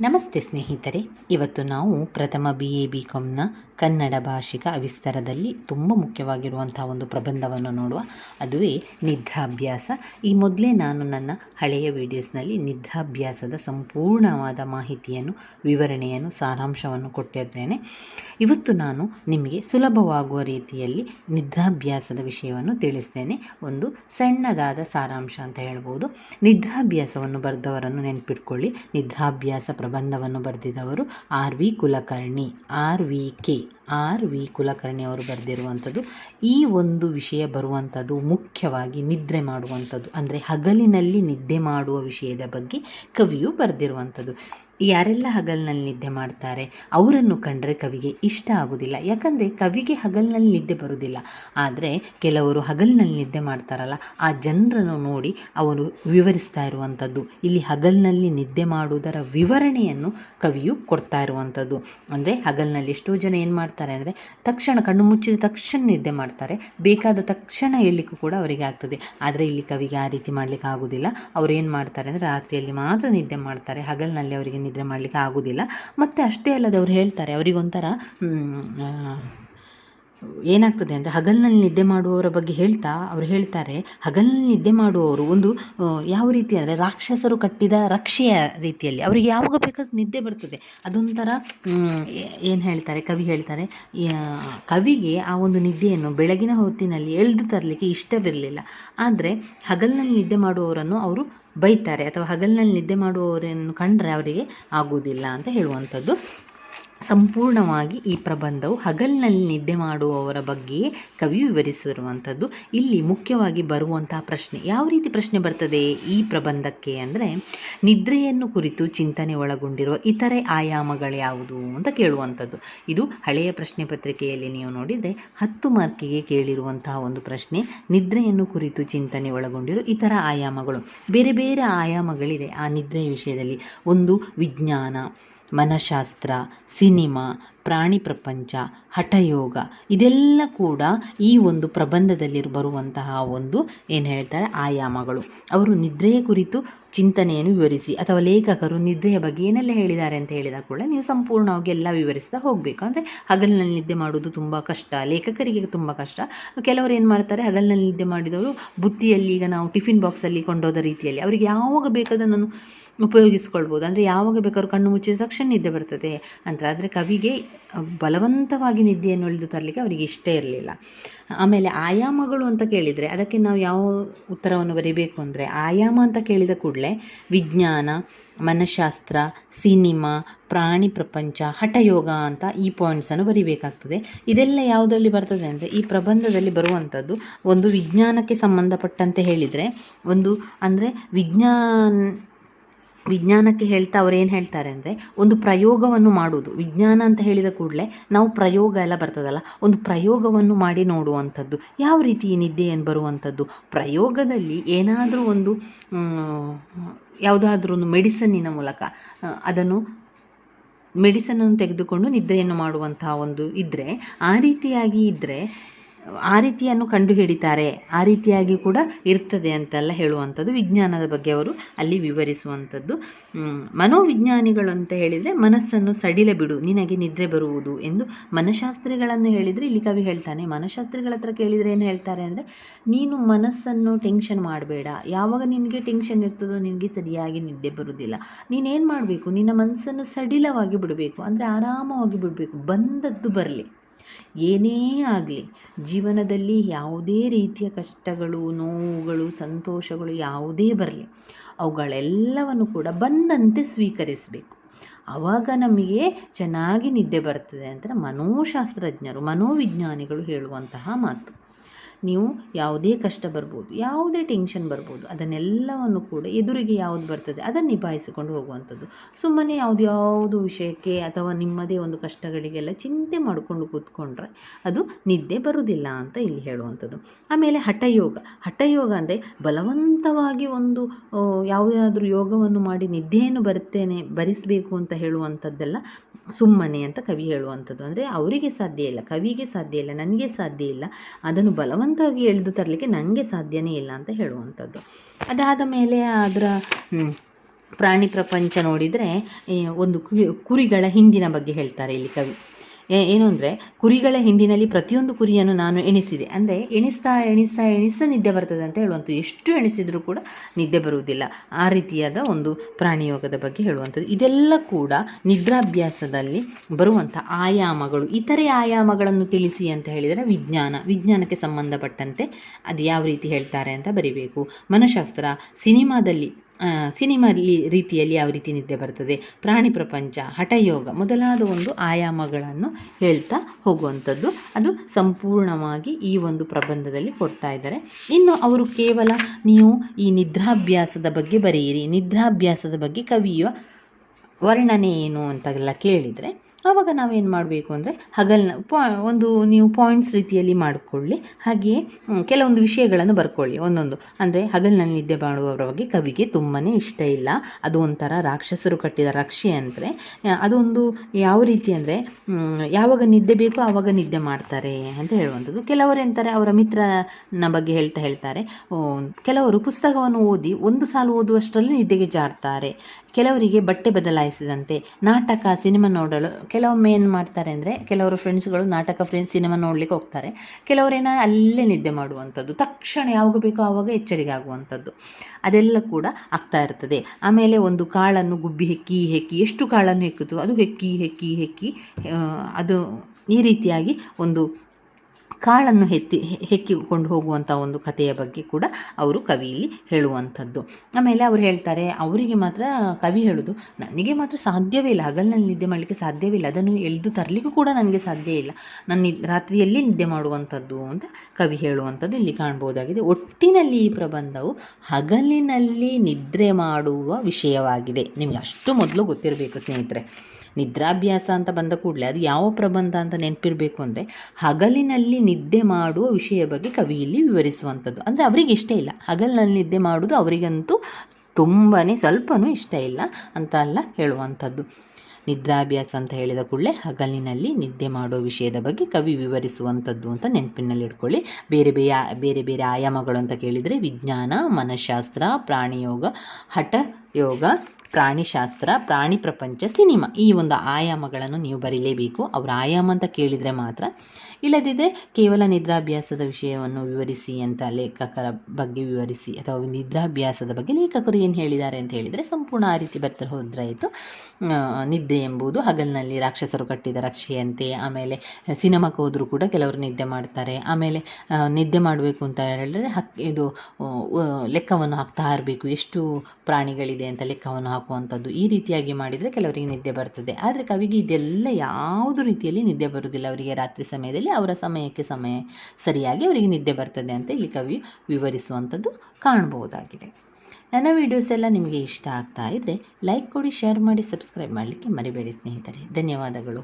ನಮಸ್ತೆ ಸ್ನೇಹಿತರೆ, ಇವತ್ತು ನಾವು ಪ್ರಥಮ ಬಿ ಎ ಬಿ ಕಾಮ್ನ ಕನ್ನಡ ಭಾಷಿಕ ವಿಸ್ತಾರದಲ್ಲಿ ತುಂಬ ಮುಖ್ಯವಾಗಿರುವಂಥ ಒಂದು ಪ್ರಬಂಧವನ್ನು ನೋಡುವ, ಅದುವೇ ನಿದ್ರಾಭ್ಯಾಸ. ಈ ಮೊದಲೇ ನಾನು ನನ್ನ ಹಳೆಯ ವಿಡಿಯೋಸ್ನಲ್ಲಿ ನಿದ್ರಾಭ್ಯಾಸದ ಸಂಪೂರ್ಣವಾದ ಮಾಹಿತಿಯನ್ನು, ವಿವರಣೆಯನ್ನು, ಸಾರಾಂಶವನ್ನು ಕೊಟ್ಟಿದ್ದೇನೆ. ಇವತ್ತು ನಾನು ನಿಮಗೆ ಸುಲಭವಾಗುವ ರೀತಿಯಲ್ಲಿ ನಿದ್ರಾಭ್ಯಾಸದ ವಿಷಯವನ್ನು ತಿಳಿಸ್ತೇನೆ. ಒಂದು ಸಣ್ಣದಾದ ಸಾರಾಂಶ ಅಂತ ಹೇಳ್ಬೋದು. ನಿದ್ರಾಭ್ಯಾಸವನ್ನು ಬರೆದವರನ್ನು ನೆನಪಿಟ್ಕೊಳ್ಳಿ. ನಿದ್ರಾಭ್ಯಾಸ ಪ್ರಬಂಧವನ್ನು ಬರೆದಿದ್ದವರು R V Kulkarni, R V K, R V Kulkarni ಅವರು ಬರೆದಿರುವಂಥದ್ದು. ಈ ಒಂದು ವಿಷಯ ಬರುವಂಥದ್ದು ಮುಖ್ಯವಾಗಿ ನಿದ್ರೆ ಮಾಡುವಂಥದ್ದು, ಅಂದರೆ ಹಗಲಿನಲ್ಲಿ ನಿದ್ದೆ ಮಾಡುವ ವಿಷಯದ ಬಗ್ಗೆ ಕವಿಯು ಬರೆದಿರುವಂಥದ್ದು. ಯಾರೆಲ್ಲ ಹಗಲಿನಲ್ಲಿ ನಿದ್ದೆ ಮಾಡ್ತಾರೆ, ಅವರನ್ನು ಕಂಡರೆ ಕವಿಗೆ ಇಷ್ಟ ಆಗೋದಿಲ್ಲ. ಯಾಕಂದರೆ ಕವಿಗೆ ಹಗಲಿನಲ್ಲಿ ನಿದ್ದೆ ಬರುವುದಿಲ್ಲ ಆದರೆ ಕೆಲವರು ಹಗಲಿನಲ್ಲಿ ನಿದ್ದೆ ಮಾಡ್ತಾರಲ್ಲ, ಆ ಜನರನ್ನು ನೋಡಿ ಅವರು ವಿವರಿಸ್ತಾ ಇರುವಂಥದ್ದು ಇಲ್ಲಿ ಹಗಲಿನಲ್ಲಿ ನಿದ್ದೆ ಮಾಡುವುದರ ವಿವರಣೆಯನ್ನು ಕವಿಯು ಕೊಡ್ತಾ ಇರುವಂಥದ್ದು ಅಂದರೆ ಹಗಲಿನಲ್ಲಿ ಎಷ್ಟೋ ಜನ ಏನು ಮಾಡ್ತಾರೆ ಅಂದರೆ, ತಕ್ಷಣ ಕಣ್ಣು ಮುಚ್ಚಿದ ತಕ್ಷಣ ನಿದ್ದೆ ಮಾಡ್ತಾರೆ. ಬೇಕಾದ ತಕ್ಷಣ ಹೇಳಲಿಕ್ಕೂ ಕೂಡ ಅವರಿಗೆ ಆಗ್ತದೆ. ಆದರೆ ಇಲ್ಲಿ ಕವಿಗೆ ಆ ರೀತಿ ಮಾಡಲಿಕ್ಕೆ ಆಗೋದಿಲ್ಲ. ಅವ್ರು ಏನು ಮಾಡ್ತಾರೆ ಅಂದರೆ, ರಾತ್ರಿಯಲ್ಲಿ ಮಾತ್ರ ನಿದ್ದೆ ಮಾಡ್ತಾರೆ. ಹಗಲಿನಲ್ಲಿ ಅವರಿಗೆ ನಿದ್ರೆ ಮಾಡಲಿಕ್ಕೆ ಆಗೋದಿಲ್ಲ. ಮತ್ತೆ ಅಷ್ಟೇ ಅಲ್ಲದೆ ಅವ್ರು ಹೇಳ್ತಾರೆ ಅವರಿಗೊಂಥರ ಏನಾಗ್ತದೆ ಅಂದರೆ ಹಗಲಿನಲ್ಲಿ ನಿದ್ದೆ ಮಾಡುವವರ ಬಗ್ಗೆ ಹೇಳ್ತಾ ಅವ್ರು ಹೇಳ್ತಾರೆ, ಹಗಲಿನಲ್ಲಿ ನಿದ್ದೆ ಮಾಡುವವರು ಒಂದು ಯಾವ ರೀತಿ ಅಂದರೆ ರಾಕ್ಷಸರು ಕಟ್ಟಿದ ರಕ್ಷೆಯ ರೀತಿಯಲ್ಲಿ ಅವರಿಗೆ ಯಾವಾಗ ಬೇಕಾದ್ರೂ ನಿದ್ದೆ ಬರ್ತದೆ. ಅದೊಂಥರ ಏನು ಹೇಳ್ತಾರೆ, ಕವಿ ಹೇಳ್ತಾರೆ ಕವಿಗೆ ಆ ಒಂದು ನಿದ್ದೆಯನ್ನು ಬೆಳಗಿನ ಹೊತ್ತಿನಲ್ಲಿ ಎಳೆದು ತರಲಿಕ್ಕೆ ಇಷ್ಟವಿರಲಿಲ್ಲ. ಆದರೆ ಹಗಲಿನಲ್ಲಿ ನಿದ್ದೆ ಮಾಡುವವರನ್ನು ಅವರು ಬೈತಾರೆ ಅಥವಾ ಹಗಲಿನಲ್ಲಿ ನಿದ್ದೆ ಮಾಡುವವರನ್ನು ಕಂಡರೆ ಅವರಿಗೆ ಆಗುವುದಿಲ್ಲ ಅಂತ ಹೇಳುವಂಥದ್ದು. ಸಂಪೂರ್ಣವಾಗಿ ಈ ಪ್ರಬಂಧವು ಹಗಲಿನಲ್ಲಿ ನಿದ್ದೆ ಮಾಡುವವರ ಬಗ್ಗೆಯೇ ಕವಿ ವಿವರಿಸಿರುವಂಥದ್ದು. ಇಲ್ಲಿ ಮುಖ್ಯವಾಗಿ ಬರುವಂತಹ ಪ್ರಶ್ನೆ, ಯಾವ ರೀತಿ ಪ್ರಶ್ನೆ ಬರ್ತದೆ ಈ ಪ್ರಬಂಧಕ್ಕೆ ಅಂದರೆ, ನಿದ್ರೆಯನ್ನು ಕುರಿತು ಚಿಂತನೆ ಒಳಗೊಂಡಿರುವ ಇತರೆ ಆಯಾಮಗಳು ಯಾವುದು ಅಂತ ಕೇಳುವಂಥದ್ದು. ಇದು ಹಳೆಯ ಪ್ರಶ್ನೆ ಪತ್ರಿಕೆಯಲ್ಲಿ ನೀವು ನೋಡಿದರೆ ಹತ್ತು ಮಾರ್ಕಿಗೆ ಕೇಳಿರುವಂತಹ ಒಂದು ಪ್ರಶ್ನೆ, ನಿದ್ರೆಯನ್ನು ಕುರಿತು ಚಿಂತನೆ ಒಳಗೊಂಡಿರುವ ಇತರ ಆಯಾಮಗಳು. ಬೇರೆ ಬೇರೆ ಆಯಾಮಗಳಿದೆ ಆ ನಿದ್ರೆಯ ವಿಷಯದಲ್ಲಿ. ಒಂದು ವಿಜ್ಞಾನ ಮನಃಶಾಸ್ತ್ರ ಸಿನಿಮಾ ಪ್ರಾಣಿ ಪ್ರಪಂಚ, ಹಠಯೋಗ ಇದೆಲ್ಲ ಕೂಡ ಈ ಒಂದು ಪ್ರಬಂಧದಲ್ಲಿ ಬರುವಂತಹ ಒಂದು ಏನು ಹೇಳ್ತಾರೆ ಆಯಾಮಗಳು. ಅವರು ನಿದ್ರೆಯ ಕುರಿತು ಚಿಂತನೆಯನ್ನು ವಿವರಿಸಿ ಅಥವಾ ಲೇಖಕರು ನಿದ್ರೆಯ ಬಗ್ಗೆ ಏನೆಲ್ಲ ಹೇಳಿದ್ದಾರೆ ಅಂತ ಹೇಳಿದ ಕೂಡ ನೀವು ಸಂಪೂರ್ಣವಾಗಿ ಎಲ್ಲ ವಿವರಿಸ್ತಾ ಹೋಗಬೇಕು. ಅಂದರೆ ಹಗಲಿನಲ್ಲಿ ನಿದ್ದೆ ಮಾಡೋದು ತುಂಬ ಕಷ್ಟ, ಲೇಖಕರಿಗೆ ತುಂಬ ಕಷ್ಟ. ಕೆಲವರು ಏನು ಮಾಡ್ತಾರೆ, ಹಗಲಿನಲ್ಲಿ ನಿದ್ದೆ ಮಾಡಿದವರು ಬುತ್ತಿಯಲ್ಲಿ ಈಗ ನಾವು ಟಿಫಿನ್ ಬಾಕ್ಸಲ್ಲಿ ಕೊಂಡೋದ ರೀತಿಯಲ್ಲಿ ಅವರಿಗೆ ಯಾವಾಗ ಬೇಕಾದನ್ನು ಉಪಯೋಗಿಸ್ಕೊಳ್ಬೋದು. ಅಂದರೆ ಯಾವಾಗ ಬೇಕಾದ್ರೂ ಕಣ್ಣು ಮುಚ್ಚಿದ ತಕ್ಷಣ ನಿದ್ದೆ ಬರ್ತದೆ. ಅಂತ ಆದರೆ ಕವಿಗೆ ಬಲವಂತವಾಗಿ ನಿದ್ದೆಯನ್ನು ಉಳಿದು ತರಲಿಕ್ಕೆ ಅವರಿಗೆ ಇಷ್ಟ ಇರಲಿಲ್ಲ. ಆಮೇಲೆ ಆಯಾಮಗಳು ಅಂತ ಕೇಳಿದರೆ ಅದಕ್ಕೆ ನಾವು ಯಾವ ಉತ್ತರವನ್ನು ಬರೀಬೇಕು ಅಂದರೆ ಆಯಾಮ ಅಂತ ಕೇಳಿದ ಕೂಡಲೇ ವಿಜ್ಞಾನ, ಮನಃಶಾಸ್ತ್ರ, ಸಿನಿಮಾ, ಪ್ರಾಣಿ ಪ್ರಪಂಚ, ಹಠಯೋಗ ಅಂತ ಈ ಪಾಯಿಂಟ್ಸನ್ನು ಬರಿಬೇಕಾಗ್ತದೆ. ಇದೆಲ್ಲ ಯಾವುದರಲ್ಲಿ ಬರ್ತದೆ ಅಂದರೆ ಈ ಪ್ರಬಂಧದಲ್ಲಿ ಬರುವಂಥದ್ದು ಒಂದು ವಿಜ್ಞಾನಕ್ಕೆ ಸಂಬಂಧಪಟ್ಟಂತೆ ಹೇಳಿದರೆ ಒಂದು ಅಂದರೆ ವಿಜ್ಞಾನ ವಿಜ್ಞಾನಕ್ಕೆ ಹೇಳ್ತಾ ಅವ್ರು ಏನು ಹೇಳ್ತಾರೆ ಅಂದರೆ, ಒಂದು ಪ್ರಯೋಗವನ್ನು ಮಾಡುವುದು. ವಿಜ್ಞಾನ ಅಂತ ಹೇಳಿದ ಕೂಡಲೇ ನಾವು ಪ್ರಯೋಗ ಎಲ್ಲ ಬರ್ತದಲ್ಲ, ಒಂದು ಪ್ರಯೋಗವನ್ನು ಮಾಡಿ ನೋಡುವಂಥದ್ದು. ಯಾವ ರೀತಿ ಈ ನಿದ್ದೆಯನ್ನು ಬರುವಂಥದ್ದು? ಪ್ರಯೋಗದಲ್ಲಿ ಏನಾದರೂ ಒಂದು ಯಾವುದಾದ್ರೂ ಒಂದು ಮೆಡಿಸನ್ನಿನ ಮೂಲಕ ಅದನ್ನು, ಮೆಡಿಸನನ್ನು ತೆಗೆದುಕೊಂಡು ನಿದ್ರೆಯನ್ನು ಮಾಡುವಂತಹ ಒಂದು ಇದ್ದರೆ ಆ ರೀತಿಯಾಗಿ ಇದ್ದರೆ ಆ ರೀತಿಯನ್ನು ಕಂಡುಹಿಡಿತಾರೆ. ಆ ರೀತಿಯಾಗಿ ಕೂಡ ಇರ್ತದೆ ಅಂತೆಲ್ಲ ಹೇಳುವಂಥದ್ದು. ವಿಜ್ಞಾನದ ಬಗ್ಗೆ ಅವರು ಅಲ್ಲಿ ವಿವರಿಸುವಂಥದ್ದು. ಮನೋವಿಜ್ಞಾನಿಗಳು ಅಂತ ಹೇಳಿದರೆ ಮನಸ್ಸನ್ನು ಸಡಿಲ ಬಿಡು, ನಿನಗೆ ನಿದ್ರೆ ಬರುವುದು ಎಂದು ಮನಶಾಸ್ತ್ರಿಗಳನ್ನು ಹೇಳಿದರೆ ಇಲ್ಲಿ ಕವಿ ಹೇಳ್ತಾನೆ. ಮನಃಶಾಸ್ತ್ರಿಗಳ ಹತ್ರ ಕೇಳಿದರೆ ಏನು ಹೇಳ್ತಾರೆ ಅಂದರೆ, ನೀನು ಮನಸ್ಸನ್ನು ಟೆನ್ಷನ್ ಮಾಡಬೇಡ. ಯಾವಾಗ ನಿನಗೆ ಟೆನ್ಷನ್ ಇರ್ತದೋ ನಿನಗೆ ಸರಿಯಾಗಿ ನಿದ್ದೆ ಬರುವುದಿಲ್ಲ. ನೀನೇನು ಮಾಡಬೇಕು? ನಿನ್ನ ಮನಸ್ಸನ್ನು ಸಡಿಲವಾಗಿ ಬಿಡಬೇಕು. ಅಂದರೆ ಆರಾಮವಾಗಿ ಬಿಡಬೇಕು. ಬಂದದ್ದು ಬರಲಿ. ಏನೇ ಆಗಲಿ, ಜೀವನದಲ್ಲಿ ಯಾವುದೇ ರೀತಿಯ ಕಷ್ಟಗಳು, ನೋವುಗಳು, ಸಂತೋಷಗಳು ಯಾವುದೇ ಬರಲಿ, ಅವುಗಳೆಲ್ಲವನ್ನು ಕೂಡ ಬಂದಂತೆ ಸ್ವೀಕರಿಸಬೇಕು. ಆವಾಗ ನಮಗೆ ಚೆನ್ನಾಗಿ ನಿದ್ದೆ ಬರ್ತದೆ ಅಂತ ಮನೋಶಾಸ್ತ್ರಜ್ಞರು, ಮನೋವಿಜ್ಞಾನಿಗಳು ಹೇಳುವಂತಹ ಮಾತು. ನೀವು ಯಾವುದೇ ಕಷ್ಟ ಬರ್ಬೋದು, ಯಾವುದೇ ಟೆನ್ಷನ್ ಬರ್ಬೋದು, ಅದನ್ನೆಲ್ಲವನ್ನು ಕೂಡ ಎದುರಿಗೆ ಯಾವುದು ಬರ್ತದೆ ಅದನ್ನು ನಿಭಾಯಿಸಿಕೊಂಡು ಹೋಗುವಂಥದ್ದು. ಸುಮ್ಮನೆ ಯಾವುದು ಯಾವುದು ವಿಷಯಕ್ಕೆ ಅಥವಾ ನಿಮ್ಮದೇ ಒಂದು ಕಷ್ಟಗಳಿಗೆಲ್ಲ ಚಿಂತೆ ಮಾಡಿಕೊಂಡು ಕೂತ್ಕೊಂಡ್ರೆ ಅದು ನಿದ್ದೆ ಬರುವುದಿಲ್ಲ ಅಂತ ಇಲ್ಲಿ ಹೇಳುವಂಥದ್ದು. ಆಮೇಲೆ ಹಠಯೋಗ ಹಠಯೋಗ ಅಂದರೆ ಬಲವಂತವಾಗಿ ಒಂದು ಯಾವುದಾದ್ರೂ ಯೋಗವನ್ನು ಮಾಡಿ ನಿದ್ದೆಯನ್ನು ಬರುತ್ತೇನೆ ಭರಿಸಬೇಕು ಅಂತ ಹೇಳುವಂಥದ್ದೆಲ್ಲ ಸುಮ್ಮನೆ ಅಂತ ಕವಿ ಹೇಳುವಂಥದ್ದು. ಅಂದರೆ ಅವರಿಗೆ ಸಾಧ್ಯ ಇಲ್ಲ, ಕವಿಗೆ ಸಾಧ್ಯ ಇಲ್ಲ, ನನಗೆ ಸಾಧ್ಯ ಇಲ್ಲ, ಅದನ್ನು ಬಲವಂತವಾಗಿ ಎಳೆದು ತರಲಿಕ್ಕೆ ನನಗೆ ಸಾಧ್ಯನೇ ಇಲ್ಲ ಅಂತ ಹೇಳುವಂಥದ್ದು. ಅದಾದ ಮೇಲೆ ಅದರ ಪ್ರಾಣಿ ಪ್ರಪಂಚ ನೋಡಿದರೆ ಒಂದು ಕುರಿಗಳ ಹಿಂದಿನ ಬಗ್ಗೆ ಹೇಳ್ತಾರೆ ಇಲ್ಲಿ ಕವಿ. ಏನು ಅಂದರೆ, ಕುರಿಗಳ ಹಿಂಡಿನಲ್ಲಿ ಪ್ರತಿಯೊಂದು ಕುರಿಯನ್ನು ನಾನು ಎಣಿಸಿದೆ. ಅಂದರೆ, ಎಣಿಸ್ತಾ ಎಣಿಸ್ತಾ ಎಣಿಸ್ತಾ ನಿದ್ದೆ ಬರ್ತದೆ ಅಂತ ಹೇಳುವಂಥದ್ದು. ಎಷ್ಟು ಎಣಿಸಿದರೂ ಕೂಡ ನಿದ್ದೆ ಬರುವುದಿಲ್ಲ. ಆ ರೀತಿಯಾದ ಒಂದು ಪ್ರಾಣಿಯೋಗದ ಬಗ್ಗೆ ಹೇಳುವಂಥದ್ದು. ಇದೆಲ್ಲ ಕೂಡ ನಿದ್ರಾಭ್ಯಾಸದಲ್ಲಿ ಬರುವಂಥ ಆಯಾಮಗಳು. ಇತರೆ ಆಯಾಮಗಳನ್ನು ತಿಳಿಸಿ ಅಂತ ಹೇಳಿದರೆ ವಿಜ್ಞಾನ. ವಿಜ್ಞಾನಕ್ಕೆ ಸಂಬಂಧಪಟ್ಟಂತೆ ಅದು ಯಾವ ರೀತಿ ಹೇಳ್ತಾರೆ ಅಂತ ಬರಿಬೇಕು. ಮನಃಶಾಸ್ತ್ರ, ಸಿನಿಮಾದಲ್ಲಿ ಸಿನಿಮಾ ರೀತಿಯಲ್ಲಿ ಯಾವ ರೀತಿ ನಿದ್ದೆ ಬರ್ತದೆ? ಪ್ರಾಣಿ ಪ್ರಪಂಚ, ಹಠಯೋಗ ಮೊದಲಾದ ಒಂದು ಆಯಾಮಗಳನ್ನು ಹೇಳ್ತಾ ಹೋಗುವಂಥದ್ದು. ಅದು ಸಂಪೂರ್ಣವಾಗಿ ಈ ಒಂದು ಪ್ರಬಂಧದಲ್ಲಿ ಕೊಡ್ತಾ ಇದ್ದಾರೆ. ಇನ್ನು ಅವರು ಕೇವಲ, ನೀವು ಈ ನಿದ್ರಾಭ್ಯಾಸದ ಬಗ್ಗೆ ಬರೆಯಿರಿ. ನಿದ್ರಾಭ್ಯಾಸದ ಬಗ್ಗೆ ಕವಿಯ ವರ್ಣನೆ ಏನು ಅಂತೆಲ್ಲ ಕೇಳಿದರೆ ಆವಾಗ ನಾವೇನು ಮಾಡಬೇಕು ಅಂದರೆ ಹಗಲ್ನ ಒಂದು ನೀವು ಪಾಯಿಂಟ್ಸ್ ರೀತಿಯಲ್ಲಿ ಮಾಡಿಕೊಳ್ಳಿ. ಹಾಗೆಯೇ ಕೆಲವೊಂದು ವಿಷಯಗಳನ್ನು ಬರ್ಕೊಳ್ಳಿ. ಒಂದೊಂದು. ಅಂದರೆ ಹಗಲಿನಲ್ಲಿ ನಿದ್ದೆ ಮಾಡುವವರ ಬಗ್ಗೆ ಕವಿಗೆ ತುಂಬಾ ಇಷ್ಟ ಇಲ್ಲ. ಅದು ಒಂಥರ ರಾಕ್ಷಸರು ಕಟ್ಟಿದ ರಕ್ಷೆ ಅಂದರೆ ಅದೊಂದು ಯಾವ ರೀತಿ ಅಂದರೆ ಯಾವಾಗ ನಿದ್ದೆ ಬೇಕೋ ಆವಾಗ ನಿದ್ದೆ ಮಾಡ್ತಾರೆ ಅಂತ ಹೇಳುವಂಥದ್ದು. ಕೆಲವರು ಎಂತಾರೆ, ಅವರ ಮಿತ್ರನ ಬಗ್ಗೆ ಹೇಳ್ತಾ ಹೇಳ್ತಾರೆ ಕೆಲವರು ಪುಸ್ತಕವನ್ನು ಓದಿ ಒಂದು ಸಾಲು ಓದುವಷ್ಟರಲ್ಲಿ ನಿದ್ದೆಗೆ ಜಾರ್ತಾರೆ. ಕೆಲವರಿಗೆ ಬಟ್ಟೆ ಬದಲಾಯಿಸಿದಂತೆ ನಾಟಕ, ಸಿನಿಮಾ ನೋಡಲು ಕೆಲವೊಮ್ಮೆ ಏನು ಮಾಡ್ತಾರೆ ಅಂದರೆ ಕೆಲವರು ಫ್ರೆಂಡ್ಸ್ಗಳು ನಾಟಕ ಫ್ರೆಂಡ್ಸ್ ಸಿನಿಮಾ ನೋಡಲಿಕ್ಕೆ ಹೋಗ್ತಾರೆ. ಕೆಲವರೇನ ಅಲ್ಲೇ ನಿದ್ದೆ ಮಾಡುವಂಥದ್ದು, ತಕ್ಷಣ ಯಾವಾಗ ಬೇಕೋ ಆವಾಗ ಎಚ್ಚರಿಕೆ ಆಗುವಂಥದ್ದು. ಅದೆಲ್ಲ ಕೂಡ ಆಗ್ತಾ ಇರ್ತದೆ. ಆಮೇಲೆ ಒಂದು ಕಾಳನ್ನು ಗುಬ್ಬಿ ಹೆಕ್ಕಿ ಹೆಕ್ಕಿ, ಎಷ್ಟು ಕಾಳನ್ನು ಹೆಕ್ಕಿತು ಅದು ಹೆಕ್ಕಿ ಹೆಕ್ಕಿ ಹೆಕ್ಕಿ ಅದು ಈ ರೀತಿಯಾಗಿ ಒಂದು ಕಾಳನ್ನು ಹೆತ್ತಿ ಹೆಕ್ಕಿಕೊಂಡು ಹೋಗುವಂಥ ಒಂದು ಕಥೆಯ ಬಗ್ಗೆ ಕೂಡ ಅವರು ಕವಿಯಲ್ಲಿ ಹೇಳುವಂಥದ್ದು. ಆಮೇಲೆ ಅವರು ಹೇಳ್ತಾರೆ, ಅವರಿಗೆ ಮಾತ್ರ ಕವಿ ಹೇಳೋದು, ನನಗೆ ಮಾತ್ರ ಸಾಧ್ಯವೇ ಇಲ್ಲ, ಹಗಲಿನಲ್ಲಿ ನಿದ್ದೆ ಮಾಡಲಿಕ್ಕೆ ಸಾಧ್ಯವೇ ಇಲ್ಲ, ಅದನ್ನು ಎಳೆದು ತರಲಿಕ್ಕೂ ಕೂಡ ನನಗೆ ಸಾಧ್ಯ ಇಲ್ಲ. ನನ್ನ ರಾತ್ರಿಯಲ್ಲಿ ನಿದ್ದೆ ಮಾಡುವಂಥದ್ದು ಅಂತ ಕವಿ ಹೇಳುವಂಥದ್ದು ಇಲ್ಲಿ ಕಾಣ್ಬೋದಾಗಿದೆ ಒಟ್ಟಿನಲ್ಲಿ ಈ ಪ್ರಬಂಧವು ಹಗಲಿನಲ್ಲಿ ನಿದ್ರೆ ಮಾಡುವ ವಿಷಯವಾಗಿದೆ. ನಿಮಗೆ ಅಷ್ಟು ಮೊದಲು ಗೊತ್ತಿರಬೇಕು ಸ್ನೇಹಿತರೆ. ನಿದ್ರಾಭ್ಯಾಸ ಅಂತ ಬಂದ ಕೂಡಲೇ ಅದು ಯಾವ ಪ್ರಬಂಧ ಅಂತ ನೆನಪಿರಬೇಕು ಅಂದರೆ, ಹಗಲಿನಲ್ಲಿ ನಿದ್ದೆ ಮಾಡುವ ವಿಷಯ ಬಗ್ಗೆ ಕವಿಯಲ್ಲಿ ವಿವರಿಸುವಂಥದ್ದು. ಅಂದರೆ ಅವರಿಗೆ ಇಷ್ಟ ಇಲ್ಲ. ಹಗಲಿನಲ್ಲಿ ನಿದ್ದೆ ಮಾಡೋದು ಅವರಿಗಂತೂ ತುಂಬಾ ಸ್ವಲ್ಪನೂ ಇಷ್ಟ ಇಲ್ಲ ಅಂತ ಅಲ್ಲ ಹೇಳುವಂಥದ್ದು. ನಿದ್ರಾಭ್ಯಾಸ ಅಂತ ಹೇಳಿದ ಕೂಡಲೇ ಹಗಲಿನಲ್ಲಿ ನಿದ್ದೆ ಮಾಡೋ ವಿಷಯದ ಬಗ್ಗೆ ಕವಿ ವಿವರಿಸುವಂಥದ್ದು ಅಂತ ನೆನಪಿನಲ್ಲಿ ಇಟ್ಕೊಳ್ಳಿ. ಬೇರೆ ಬೇರೆ ಬೇರೆ ಬೇರೆ ಆಯಾಮಗಳು ಅಂತ ಕೇಳಿದರೆ ವಿಜ್ಞಾನ, ಮನಃಶಾಸ್ತ್ರ, ಪ್ರಾಣಿಯೋಗ ಹಠ ಯೋಗ ಪ್ರಾಣಿಶಾಸ್ತ್ರ, ಪ್ರಾಣಿ ಪ್ರಪಂಚ, ಸಿನಿಮಾ ಈ ಒಂದು ಆಯಾಮಗಳನ್ನು ನೀವು ಬರೀಲೇಬೇಕು. ಅವರ ಆಯಾಮ ಅಂತ ಕೇಳಿದರೆ ಮಾತ್ರ. ಇಲ್ಲದಿದ್ದರೆ ಕೇವಲ ನಿದ್ರಾಭ್ಯಾಸದ ವಿಷಯವನ್ನು ವಿವರಿಸಿ ಅಂತ ಲೇಖಕರ ಬಗ್ಗೆ ವಿವರಿಸಿ ಅಥವಾ ನಿದ್ರಾಭ್ಯಾಸದ ಬಗ್ಗೆ ಲೇಖಕರು ಏನು ಹೇಳಿದ್ದಾರೆ ಅಂತ ಹೇಳಿದರೆ ಸಂಪೂರ್ಣ ಆ ರೀತಿ ಬರ್ತಾ ಹೋದ್ರಾಯಿತು. ನಿದ್ದೆ ಎಂಬುದು ಹಗಲಿನಲ್ಲಿ ರಾಕ್ಷಸರು ಕಟ್ಟಿದ ರಕ್ಷೆಯಂತೆ, ಆಮೇಲೆ ಸಿನಿಮಾಕ್ಕೆ ಹೋದರೂ ಕೂಡ ಕೆಲವರು ನಿದ್ದೆ ಮಾಡ್ತಾರೆ. ಆಮೇಲೆ ನಿದ್ದೆ ಮಾಡಬೇಕು ಅಂತ ಹೇಳಿದ್ರೆ ಹಕ್, ಇದು ಲೆಕ್ಕವನ್ನು ಹಾಕ್ತಾ ಇರಬೇಕು ಎಷ್ಟು ಪ್ರಾಣಿಗಳಿದೆ ಅಂತ ಲೆಕ್ಕವನ್ನು ಹಾಕುವಂಥದ್ದು ಈ ರೀತಿಯಾಗಿ ಮಾಡಿದರೆ ಕೆಲವರಿಗೆ ನಿದ್ದೆ ಬರ್ತದೆ. ಆದರೆ ಕವಿಗೆ ಇದೆಲ್ಲ ಯಾವುದು ರೀತಿಯಲ್ಲಿ ನಿದ್ದೆ ಬರುವುದಿಲ್ಲ. ಅವರಿಗೆ ರಾತ್ರಿ ಸಮಯದಲ್ಲಿ ಅವರ ಸಮಯಕ್ಕೆ ಸಮಯ ಸರಿಯಾಗಿ ಅವರಿಗೆ ನಿದ್ದೆ ಬರ್ತದೆ ಅಂತ ಇಲ್ಲಿ ಕವಿ ವಿವರಿಸುವಂಥದ್ದು ಕಾಣಬಹುದಾಗಿದೆ. ನನ್ನ ವೀಡಿಯೋಸ್ ಎಲ್ಲ ನಿಮಗೆ ಇಷ್ಟ ಆಗ್ತಾ ಇದ್ದರೆ ಲೈಕ್ ಕೊಡಿ ಶೇರ್ ಮಾಡಿ ಸಬ್ಸ್ಕ್ರೈಬ್ ಮಾಡಲಿಕ್ಕೆ ಮರಿಬೇಡಿ ಸ್ನೇಹಿತರೆ. ಧನ್ಯವಾದಗಳು.